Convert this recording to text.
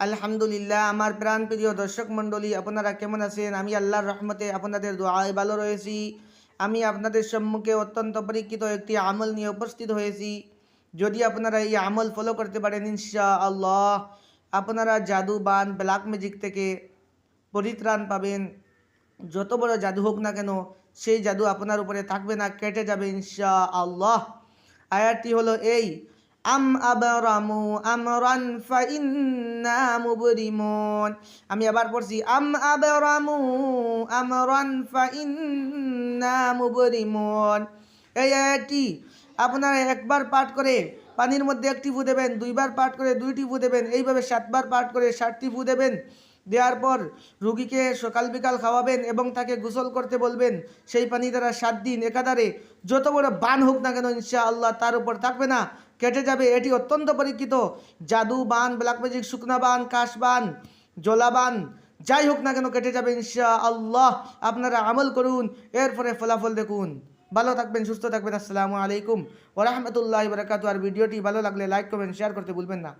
আলহামদুলিল্লাহ, আমার প্রাণ প্রিয় দর্শক মণ্ডলী, আপনারা কেমন আছেন? আমি আল্লাহর রহমতে আপনাদের দোয়ায় ভালো রয়েছি। আমি আপনাদের সম্মুখে অত্যন্ত পরীক্ষিত একটি আমল নিয়ে উপস্থিত হয়েছি। যদি আপনারা এই আমল ফলো করতে পারেন ইনশা আল্লাহ আপনারা জাদু বান ব্ল্যাক ম্যাজিক থেকে পরিত্রাণ পাবেন। যত বড় জাদু হোক না কেন, সেই জাদু আপনার উপরে থাকবে না, কেটে যাবে ইনশা আল্লাহ আয়াতটি হলো এই আম আবরামু আমরান ফাইন্না মুবরিমুন আমি আবার পড়ছি আম আবরামু আমরান ফাইন্না মুবরিমুন এই আয়াতটি আপনারা একবার পাঠ করে পানির মধ্যে একটি ফু দেবেন, দুইবার পাঠ করে দুইটি ফু দেবেন, এইভাবে সাতবার পাঠ করে ষাটটি ফু দেবেন, দেওয়ার পর রুগীকে সকাল বিকাল খাওয়াবেন এবং তাকে গোসল করতে বলবেন, সেই পানি দ্বারা সাত দিন একাধারে যত বড় বান হোক না কেন ইনশা আল্লাহ তার উপর থাকবে না। কেটে যাবে। এটি অত্যন্ত পরীক্ষিত। জাদু বান ব্ল্যাক ম্যাজিক শুকনা বান, কাশ বান, জলা বান, যাই হোক না কেন কেটে যাবে ইনশা আল্লাহ আপনারা আমল করুন, এরপরে ফলাফল দেখুন। ভালো থাকবেন, সুস্থ থাকবেন। আসসালামু আলাইকুম ওরহমতুল্লাহ বরকাত আর ভিডিওটি ভালো লাগলে লাইক করবেন শেয়ার করতে ভুলবেন না।